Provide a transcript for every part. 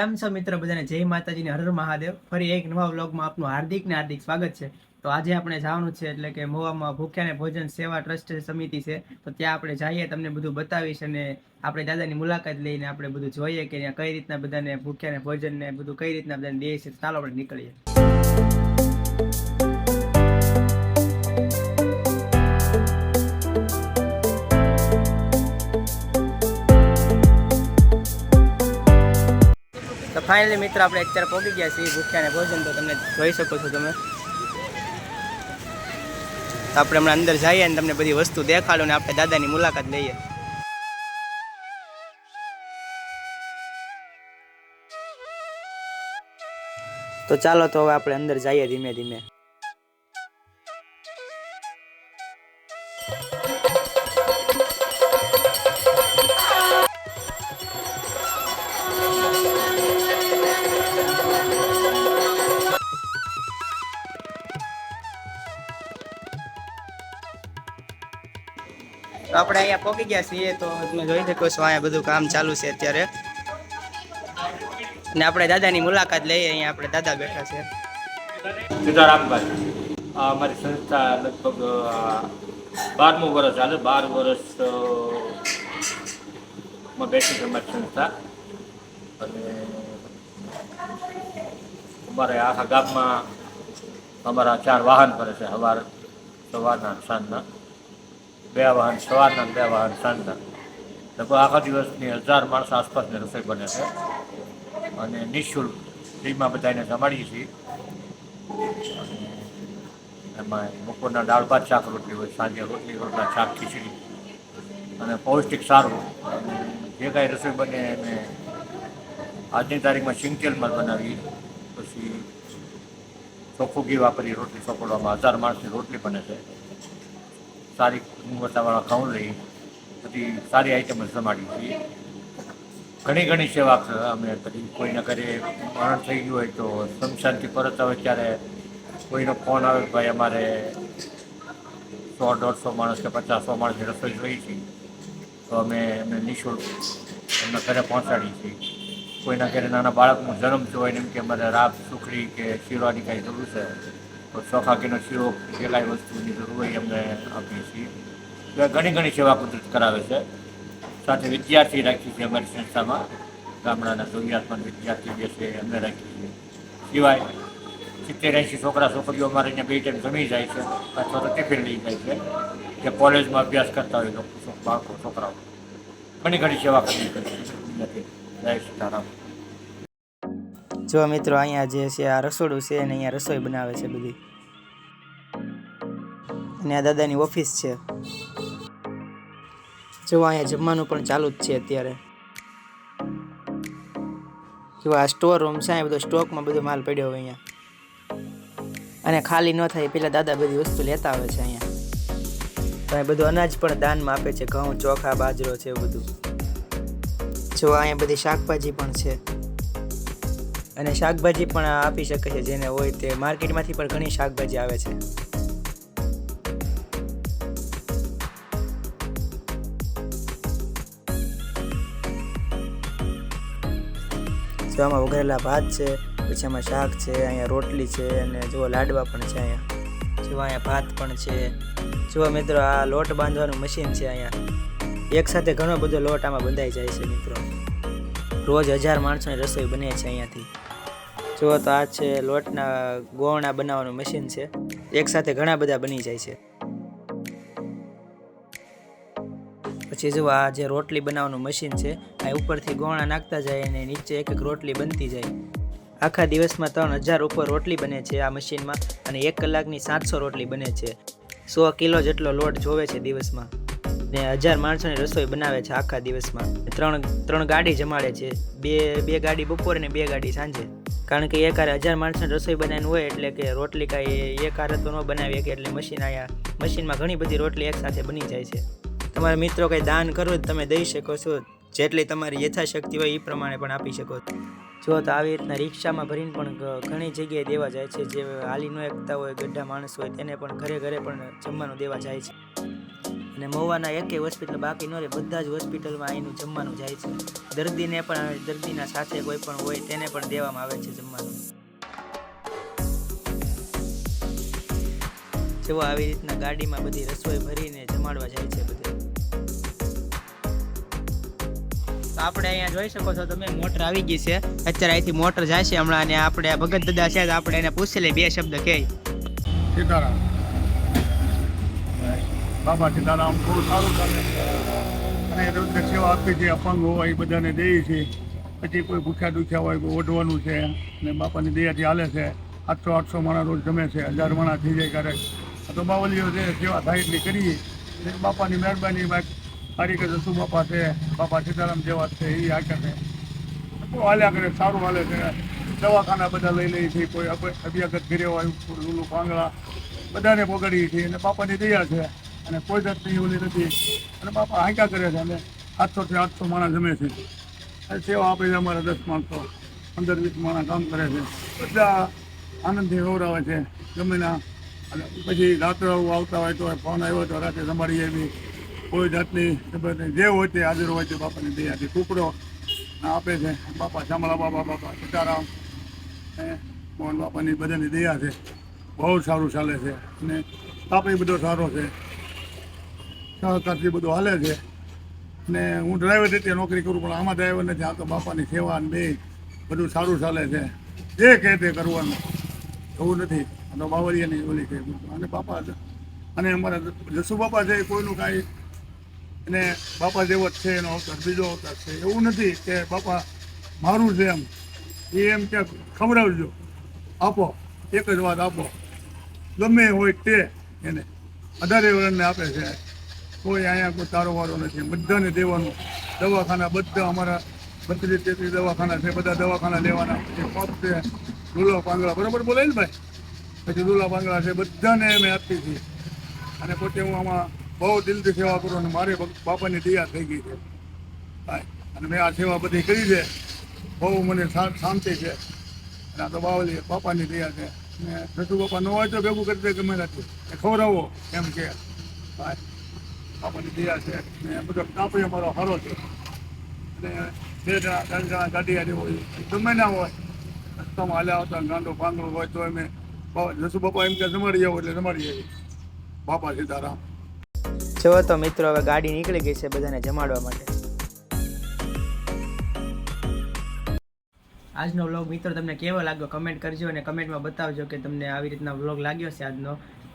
કેમ છો મિત્રો બધાને? જય માતાજીને હર મહાદેવ. ફરી એક નવા વ્લોગમાં આપનું હાર્દિક ને હાર્દિક સ્વાગત છે. તો આજે આપણે જવાનું છે એટલે કે મોવામાં ભૂખ્યાને ભોજન સેવા ટ્રસ્ટ સમિતિ છે. તો ત્યાં આપણે જઈએ, તમને બધું બતાવીશ અને આપણે દાદાની મુલાકાત લઈને આપણે બધું જોઈએ કે કઈ રીતના બધાને ભૂખ્યાને ભોજન ને બધું કઈ રીતના બધાને દે છે. ચાલો આપણે નીકળીએ. ફાઇનલી મિત્ર, આપણે અત્યારે પહોંચી ગયા છીએ ભૂખ્યાને ભોજન, તો તમે જોઈ શકો છો તમે. આપણે હમણાં અંદર જઈએ અને તમને બધી વસ્તુ દેખાડો ને આપણે દાદાની મુલાકાત લઈએ. તો ચાલો, તો હવે આપણે અંદર જઈએ ધીમે ધીમે. આપણે અહીંયા પહોંચી ગયા છીએ તો તમે જોઈ શકો છો અહીંયા બધું કામ ચાલુ છે અત્યારે. અને આપણે દાદાની મુલાકાત લઈએ અહીંયા આપણે દાદા બેઠા છે. સીતારામભાઈ અમારી સંસ્થા લગભગ બારમું વર્ષ ચાલે બાર વર્ષ અ, માં બેઠી છે અમારી સંસ્થા. અને અમારે આખા ગામમાં અમારા ચાર વાહન ફરે છે સવાર સવારના સાંજના. બે વાહન સવારના બે વાહન સાંજના. લગભગ આખા દિવસની હજાર માણસ આસપાસની રસોઈ બને છે. અને નિઃશુલ્ક ફ્રીમાં બધાને જમાડીએ છીએ. એમાં બપોરના દાળ ભાત, શાક, રોટલી હોય, સાંજે રોટલી, રોટલા, શાક, ખીચડી. અને પૌષ્ટિક સારું. જે કાંઈ રસોઈ બને એને આજની તારીખમાં સિંગતેલમાં બનાવી પછી ચોખ્ખું ઘી વાપરી રોટલી ચોપડવામાં હજાર માણસની રોટલી બને છે. સારી ગુણવત્તાવાળા ઘઉં લઈ, બધી સારી આઈટમ જમાડી છીએ. ઘણી ઘણી સેવા અમે કરી કોઈના ઘરે મરણ થઈ ગયું હોય તો શમશાનથી પરત આવે ત્યારે કોઈનો ફોન આવે ભાઈ અમારે સો, દોઢસો માણસ કે પચાસો માણસની રસોઈ જોઈએ છે. તો અમે એમને નિઃશુલ્ક એમના ઘરે પહોંચાડીએ છીએ. કોઈના ઘરે નાના બાળકનો જન્મ થયો હોય એમ કે અમારે રાબ, સુખડી કે શીરવાની કાંઈ જરૂર છે તો ચોખાકીનો શીરો કાંઈ વસ્તુની જરૂર હોય એમને આપીએ છીએ. ઘણી ઘણી સેવા કુદરત કરાવે છે. સાથે વિદ્યાર્થી રાખીએ છીએ અમારી સંસ્થામાં. ગામડાના જરૂરિયાતમંદ વિદ્યાર્થી જે છે એમને રાખીએ છીએ સિવાય સિત્તેર એંશી છોકરા છોકરીઓ અમારે અહીંયા બે ટાઈમ જમી જાય છે. અથવા તો ટિફિન લઈ જાય છે. જે કોલેજમાં અભ્યાસ કરતા હોય લોકો છો- બાળકો, છોકરાઓ ઘણી ઘણી સેવા કરવી કરી નથી જય સીતારામ જો મિત્રો અહીંયા જે છે, આ રસોડું છે અને અહીંયા રસોઈ બનાવે છે બધી. અને આ દાદાની ઓફિસ છે. જો અહીંયા જમવાનું પણ ચાલુ જ છે અત્યારે. જો આ સ્ટોર રૂમ છે, અહીંયા બધો સ્ટોકમાં બધો માલ પડ્યો હોય અહીંયા. અને ખાલી ન થાય પેલા દાદા બધી વસ્તુ લેતા આવે છે અહીંયા. અહીંયા બધું અનાજ પણ દાનમાં આપે છે, ઘઉં, ચોખા, બાજરો છે બધું. જો અહીંયા બધી શાકભાજી પણ છે. અને શાકભાજી પણ આપી શકે છે, જેને હોય તે માર્કેટમાંથી પણ ઘણી શાકભાજી આવે છે. જો આમાં વઘરેલા ભાત છે, પછી આમાં શાક છે, અહીંયા રોટલી છે, અને જુઓ લાડવા પણ છે અહીંયા. જુઓ અહીંયા ભાત પણ છે. જુઓ મિત્રો, આ લોટ બાંધવાનું મશીન છે અહીંયા. એક સાથે ઘણો બધો લોટ આમાં બંધાઈ જાય છે મિત્રો. રોજ હજાર માણસોની રસોઈ બને છે અહીંયાથી. જુઓ તો આ છે લોટના ગોવણા બનાવવાનું મશીન છે. એક સાથે ઘણા બધા બની જાય છે. પછી જુઓ આ જે રોટલી બનાવવાનું મશીન છે, આ ઉપરથી ગોળા નાખતા જાય અને નીચે એક એક રોટલી બનતી જાય. આખા દિવસમાં ત્રણ હજાર ઉપર રોટલી બને છે આ મશીનમાં અને એક કલાકની સાતસો રોટલી બને છે. સો કિલો જેટલો લોટ જોવે છે દિવસમાં. ને હજાર માણસોની રસોઈ બનાવે છે આખા દિવસમાં. ત્રણ ત્રણ ગાડી જમાડે છે. બે બે ગાડી બપોરે ને બે ગાડી સાંજે. કારણ કે એક હારે હજાર માણસોની રસોઈ બનાવીને હોય એટલે કે રોટલી કાંઈ એક હારે તો ન બનાવી શકે એટલે મશીન આવ્યા મશીનમાં ઘણી બધી રોટલી એકસાથે બની જાય છે. તમારા મિત્રો કંઈ દાન કરો તમે દઈ શકો છો. જેટલી તમારી યથાશક્તિ હોય એ પ્રમાણે પણ આપી શકો જો તો આવી રીતના રિક્ષામાં ભરીને પણ ઘણી જગ્યાએ દેવા જાય છે. જે હાલી ન એકતા હોય, ગઢા માણસ હોય, તેને પણ ઘરે ઘરે પણ જમવાનું દેવા જાય છે. અને મહુવાના એકેય હોસ્પિટલ બાકી ન રહે, બધા જ હોસ્પિટલમાં અહીંનું જમવાનું જાય છે. દર્દીને પણ દર્દીના સાથે કોઈ પણ હોય તેને પણ દેવામાં આવે છે જમવાનું. જેવો આવી રીતના ગાડીમાં બધી રસોઈ ભરીને જમાડવા જાય છે બધે. આપણે અહીંયા જોઈ શકો છો, તમે મોટર આવી ગઈ છે. અત્યારે અહીંથી મોટર જાય છે હમણાં અને આપણે ભગત દાદા છે આપણે એને પૂછી લઈએ, બે શબ્દ કહે. સીતારામ. બાબા સીતારામ બહુ સારું છે. અને રુદ્ર સેવા આપી છે, અપંગ હોય એ બધાને દે છે. પછી કોઈ ભૂખ્યા દુખ્યા હોય, કોઈ ઓઢવાનું છે અને બાપાની દયાથી હાલે છે. આઠસો આઠસો માણા રોજ જમે છે, હજાર માણા થઈ જાય ક્યારેક આ તો બાવલીઓ છે, સેવા થાય એટલી કરીએ. એટલે બાપાની મહેરબાની બાદ કારીગર જસુ બાપા છે, બાપા સીતારામ જેવા છે, એ આ કરે. બહુ હાલ્યા કરે, સારું હાલે છે. દવાખાના બધા લઈ લઈએ છીએ કોઈ અભ- અભ્યાગત ઘરે હોય ઓલું પાંગળા. બધાને પકડીએ છીએ અને બાપાની દયા છે. અને કોઈ જાતની ઓલી નથી. અને બાપા હાંકા કરે છે અને આઠસોથી આઠસો માણસ જમે છે. અને સેવા આપે છે અમારા દસ માણસો. પંદર વીસ માણસ કામ કરે છે. બધા આનંદથી ગૌરાવે છે, જમીના. અને પછી રાત્રે આવતા હોય તો ફોન આવ્યો તો રાતે સંભાળી આવી. કોઈ જાતની ખબર નહીં. જે હોય તે હાજર હોય તે બાપાની દયાથી કૂકડો આપે છે. બાપા શામળા બાપા બાપા સીતારામ. મોહન બાપાની બધાની દયા છે. બહુ સારું ચાલે છે. અને તાપે બધો સારો છે. સહકારથી બધું હાલે છે. અને હું ડ્રાઈવર રીતે નોકરી કરું, પણ આમાં ડ્રાઈવરને જ્યાં તો બાપાની સેવા અને બે બધું સારું ચાલે છે. જે કહે તે કરવાનું. એવું નથી. તો બાવળિયાની ઓલી કહે. અને બાપા અને અમારા જસુ બાપા છે કોઈનું કાંઈ અને બાપા જેવો જ છે, એનો અવતાર બીજો અવતાર છે. એવું નથી કે બાપા મારું છે એમ. એ એમ કે ખવડાવજો. આપો. એક જ વાત આપો. ગમે હોય તે એને. અઢારે વર્ષને આપે છે. કોઈ અહીંયા કોઈ તારો વારો નથી. બધાને દેવાનું. દવાખાના બધા અમારા બત્રીસ તેત્રીસ દવાખાના છે, બધા દવાખાના લેવાના. પછી પગ છે લુલા પાંગળા. બરાબર બોલે ને ભાઈ? પછી લુલા પાંગળા છે, બધાને અમે આપી છીએ. અને પોતે હું આમાં બહુ દિલથી સેવા કરું અને મારે બાપાની દયા થઈ ગઈ છે. અને મેં આ સેવા બધી કરી છે. બહુ મને શાંતિ છે. અને આ તો બાવલી બાપાની દયા છે. અને જસુ બાપા ન હોય તો ભેગું કરી દે ગમે નથી એ ખવડાવો, એમ કે. હા. બાપાની દયા છે. ને બધો કાપડી અમારો સારો છે. અને બે જણા, ત્રણ જણા ગાડી હોય, ગમે ના હોય, રસ્તામાં હાલ્યા આવતા, ગાંડો પાંગડો હોય, તો અમે જસુ બાપા એમ કે જમાડી આવો એટલે જમાડી આવી બાપા સીતારામ. જો તો મિત્રો, હવે ગાડી નીકળી ગઈ છે બધાને જમાડવા માટે. આજનો વ્લોગ મિત્રો, તમને કેવો લાગ્યો? કમેન્ટ કરજો અને કમેન્ટમાં બતાવજો કે તમને આવી રીતના વ્લોગ લાગ્યો છે આજનો.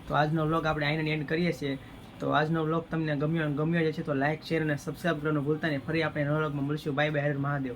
તો આજનો વ્લોગ આપણે આઈને એન્ડ કરીએ છીએ. તો આજનો વ્લોગ તમને ગમ્યો ગમ્યો જ છે તો લાઇક શેર અને સબસ્ક્રાઈબ કરવાનું ભૂલતા નહીં. ફરી આપણે નવા વ્લોગમાં મળશું. બાય બાય હર મહાદેવ.